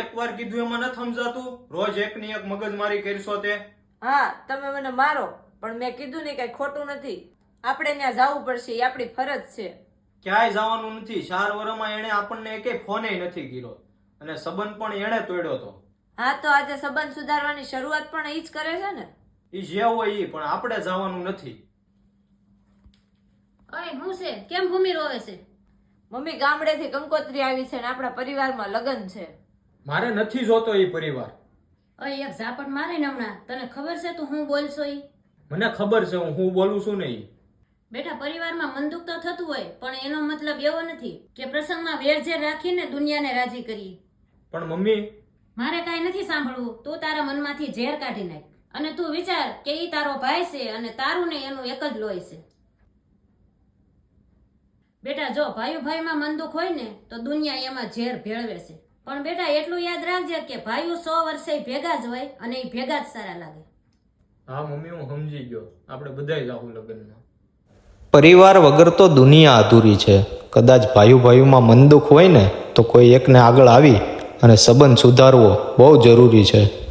એક વાર કીધું એમાં ન સમજાતું રોજ એકની એક મગજમારી કરશો તે. હા તમે મને મારો પણ મેં કીધું ને કઈ ખોટું નથી. આપણે ત્યાં જવું પડશે એ આપણી ફરજ છે. ક્યાંય જવાનું નથી. ચાર વર્ષમાં એણે આપણને એકે ફોને નથી કર્યો. અને સંબંધ પણ એણે તોડ્યો હતો હા તો આજે સંબંધ સુધારવાની શરૂઆત પણ એ જ કરે છે ને? એ જે હોય એ પણ આપણે જવાનું નથી. અરે હું છે? કેમ ભૂમિ રોવે છે? મમ્મી ગામડેથી કંકોત્રી આવી છે ને આપણા પરિવારમાં લગ્ન છે. મારે નથી જોતો એ પરિવાર. અય એક ઝાપટ મારે ને હમણાં. તને ખબર છે તું હું બોલશો ઈ? મને ખબર છે હું હું બોલું છું ને ઈ. બેટા પરિવારમાં મનદુખ તો થતું હોય પણ એનો મતલબ એવો નથી કે પ્રસંગમાં વેરઝેર રાખીને દુનિયાને રાજી કરી પણ મમ્મી મારે કાંઈ નથી સાંભળવું. તું તારા મનમાંથી ઝેર કાઢી નાખ. અને તું વિચાર કે ઈ તારો ભાઈ છે અને તારું ને એનું એક જ લોહી છે. બેટા જો ભાઈ ભાઈમાં મન દુઃખ હોય ને તો દુનિયા એમાં ઝેર ભેળવે છે. પણ બેટા એટલું યાદ રાખજે કે ભાઈઓ સો વર્ષે ભેગા જ હોય અને એ ભેગા જ સારા લાગે. હા મમ્મી હું સમજી ગયો. આપણે બધાય જાવું લગ્નમાં. પરિવાર વગર તો દુનિયા અધૂરી છે. કદાચ ભાઈઓ ભાઈઓમાં મન દુઃખ હોય ને તો કોઈ એકને આગળ આવી અને સંબંધ સુધારવો બહુ જરૂરી છે.